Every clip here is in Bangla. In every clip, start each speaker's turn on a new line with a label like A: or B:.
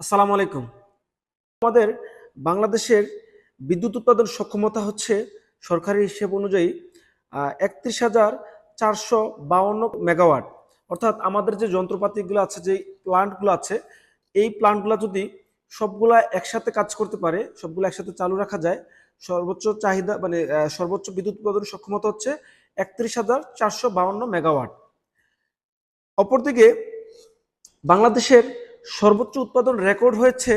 A: আসসালামু আলাইকুম। আমাদের বাংলাদেশের বিদ্যুৎ উৎপাদন সক্ষমতা হচ্ছে সরকারি হিসেব অনুযায়ী একত্রিশ হাজার চারশো বাউন্ন মেগাওয়াট। অর্থাৎ আমাদের যে যন্ত্রপাতিগুলো আছে, যে প্লান্টগুলো আছে, এই প্লান্টগুলো যদি সবগুলা একসাথে কাজ করতে পারে, সবগুলো একসাথে চালু রাখা যায়, সর্বোচ্চ চাহিদা মানে সর্বোচ্চ বিদ্যুৎ উৎপাদন সক্ষমতা হচ্ছে একত্রিশ হাজার চারশো বাউন্ন মেগাওয়াট। অপরদিকে বাংলাদেশের সর্বোচ্চ উৎপাদন রেকর্ড হয়েছে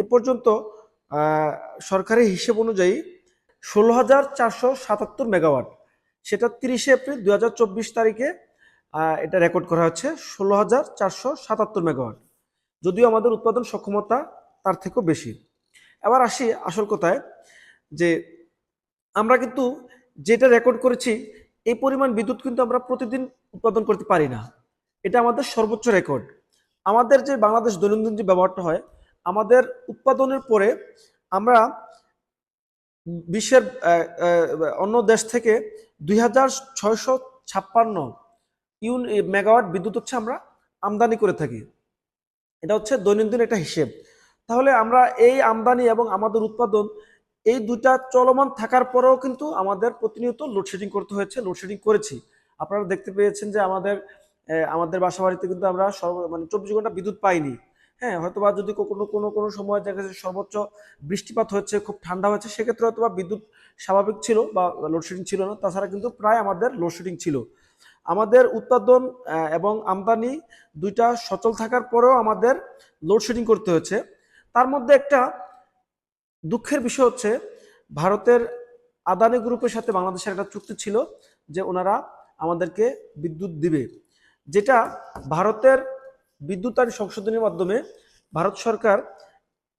A: এ পর্যন্ত সরকারি হিসেব অনুযায়ী ষোলো হাজার চারশো সাতাত্তর মেগাওয়াট। সেটা তিরিশে এপ্রিল দু হাজার চব্বিশ তারিখে এটা রেকর্ড করা হচ্ছে ষোলো হাজার চারশো সাতাত্তর মেগাওয়াট। যদিও আমাদের উৎপাদন সক্ষমতা তার থেকেও বেশি। এবার আসি আসল কথায়, যে আমরা কিন্তু যেটা রেকর্ড করেছি, এই পরিমাণ বিদ্যুৎ কিন্তু আমরা প্রতিদিন উৎপাদন করতে পারি না। এটা আমাদের সর্বোচ্চ রেকর্ড। আমাদের যে বাংলাদেশ দৈনন্দিন যে ব্যবহারটা হয়, আমাদের উৎপাদনের পরে আমরা বিশ্বের অন্য দেশ থেকে দুই হাজার ছয়শো ছাপ্পান্ন ইউন মেগাওয়াট বিদ্যুৎ হচ্ছে আমরা আমদানি করে থাকি। এটা হচ্ছে দৈনন্দিন একটা হিসেব। তাহলে আমরা এই আমদানি এবং আমাদের উৎপাদন, এই দুটা চলমান থাকার পরেও কিন্তু আমাদের প্রতিনিয়ত লোডশেডিং করতে হয়েছে লোডশেডিং করেছি। আপনারা দেখতে পেয়েছেন যে আমাদের আমাদের বাসা বাড়িতে কিন্তু আমরা সর্ব- মানে চব্বিশ ঘণ্টা বিদ্যুৎ পাইনি। হ্যাঁ হয়তোবা যদি কোনো কোনো কোনো সময় দেখা যাচ্ছে সর্বোচ্চ বৃষ্টিপাত হচ্ছে খুব ঠান্ডা হচ্ছে সেক্ষেত্রে হয়তোবা বিদ্যুৎ স্বাভাবিক ছিল বা লোডশেডিং ছিল না। তাছাড়া কিন্তু প্রায় আমাদের লোডশেডিং ছিল। আমাদের উৎপাদন এবং আমদানি দুইটা সচল থাকার পরেও আমাদের লোডশেডিং করতে হয়েছে। তার মধ্যে একটা দুঃখের বিষয় হচ্ছে, ভারতের আদানি গ্রুপের সাথে বাংলাদেশের একটা চুক্তি ছিল যে ওনারা আমাদেরকে বিদ্যুৎ দিবে। যেটা ভারতের বিদ্যুৎ আইন সংশোধনের মাধ্যমে ভারত সরকার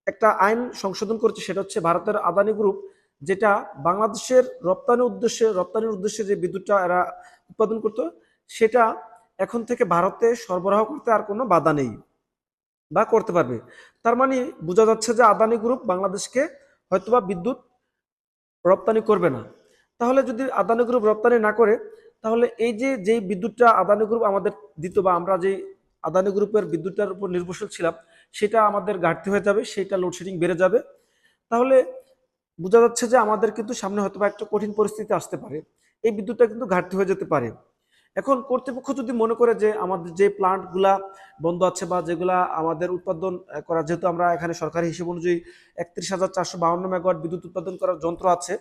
A: একটা আইন সংশোধন করেছে, সেটা হচ্ছে ভারতের আদানি গ্রুপ, যেটা বাংলাদেশের রপ্তানি উদ্দেশ্যে, রপ্তানির উদ্দেশ্যে যে বিদ্যুৎটা এরা উৎপাদন করতো, সেটা এখন থেকে ভারতে সরবরাহ করতে আর কোনো বাধা নেই বা করতে পারবে। তার মানে বোঝা যাচ্ছে যে আদানি গ্রুপ বাংলাদেশকে হয়তোবা বিদ্যুৎ রপ্তানি করবে না। তাহলে যদি আদানি গ্রুপ রপ্তানি না করে তাহলে এই যে যেই বিদ্যুৎটা আদানি গ্রুপ আমাদের দিত বা আমরা যেই আদানি গ্রুপের বিদ্যুৎটার উপর নির্ভরশীল ছিলাম, সেটা আমাদের ঘাটতি হয়ে যাবে, সেটা লোডশেডিং বেড়ে যাবে। তাহলে বোঝা যাচ্ছে যে আমাদের কিন্তু সামনে হয়তো একটা কঠিন পরিস্থিতি আসতে পারে। এই বিদ্যুৎটা কিন্তু ঘাটতি হয়ে যেতে পারে। এখন কর্তৃপক্ষ যদি মনে করে যে আমাদের যে প্লান্টগুলা বন্ধ আছে বা যেগুলা আমাদের উৎপাদন করা, যেহেতু আমরা এখানে সরকারি হিসেব অনুযায়ী একত্রিশ হাজার চারশো বাউন্ন মেগাওয়াট বিদ্যুৎ উৎপাদন করার যন্ত্র আছে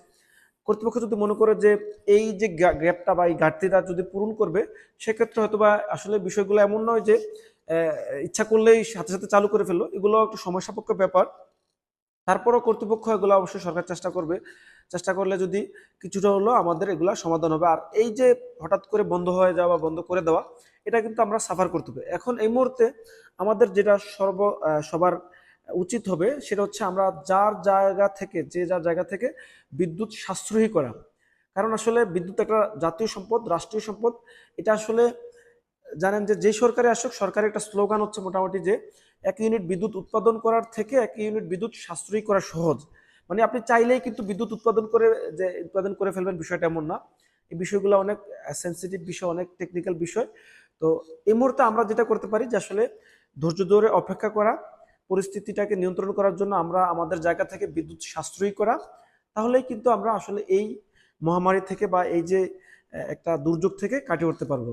A: কর্তৃপক্ষ যদি মনে করে যে এই যে গ্যাপটা বা এই ঘাটতিটা যদি পূরণ করবে, সেক্ষেত্রে হয়তো বা আসলে বিষয়গুলো এমন নয় যে ইচ্ছা করলেই সাথে সাথে চালু করে ফেলল। এগুলো একটু সময় সাপেক্ষ ব্যাপার। তারপরও কর্তৃপক্ষ এগুলো অবশ্যই সরকার চেষ্টা করবে। চেষ্টা করলে যদি কিছুটা হলেও আমাদের এগুলা সমাধান হবে। আর এই যে হঠাৎ করে বন্ধ হয়ে যাওয়া বা বন্ধ করে দেওয়া, এটা কিন্তু আমরা সাফার করতে হবে। এখন এই মুহূর্তে আমাদের যেটা সর্ব সবার উচিত হবে সেটা হচ্ছে আমরা যার জায়গা থেকে, যে যার জায়গা থেকে বিদ্যুৎ সাশ্রয়ী করা। কারণ আসলে বিদ্যুৎ একটা জাতীয় সম্পদ, রাষ্ট্রীয় সম্পদ। এটা আসলে জানেন যে যে সরকারে আসুক, সরকারের একটা স্লোগান হচ্ছে মোটামুটি যে, এক ইউনিট বিদ্যুৎ উৎপাদন করার থেকে এক ইউনিট বিদ্যুৎ সাশ্রয়ী করা সহজ। মানে আপনি চাইলেই কিন্তু বিদ্যুৎ উৎপাদন করে, যে উৎপাদন করে ফেলবেন, বিষয়টা এমন না। এই বিষয়গুলো অনেক সেন্সিটিভ বিষয়, অনেক টেকনিক্যাল বিষয়। তো এই মুহূর্তে আমরা যেটা করতে পারি যে, আসলে ধৈর্য ধরে অপেক্ষা করা পরিস্থিতিটাকে নিয়ন্ত্রণ করার জন্য আমরা আমাদের জায়গা থেকে বিদ্যুৎ সাশ্রয়ী করা, তাহলেই কিন্তু আমরা আসলে এই মহামারী থেকে বা এই যে একটা দুর্যোগ থেকে কাটিয়ে উঠতে পারব।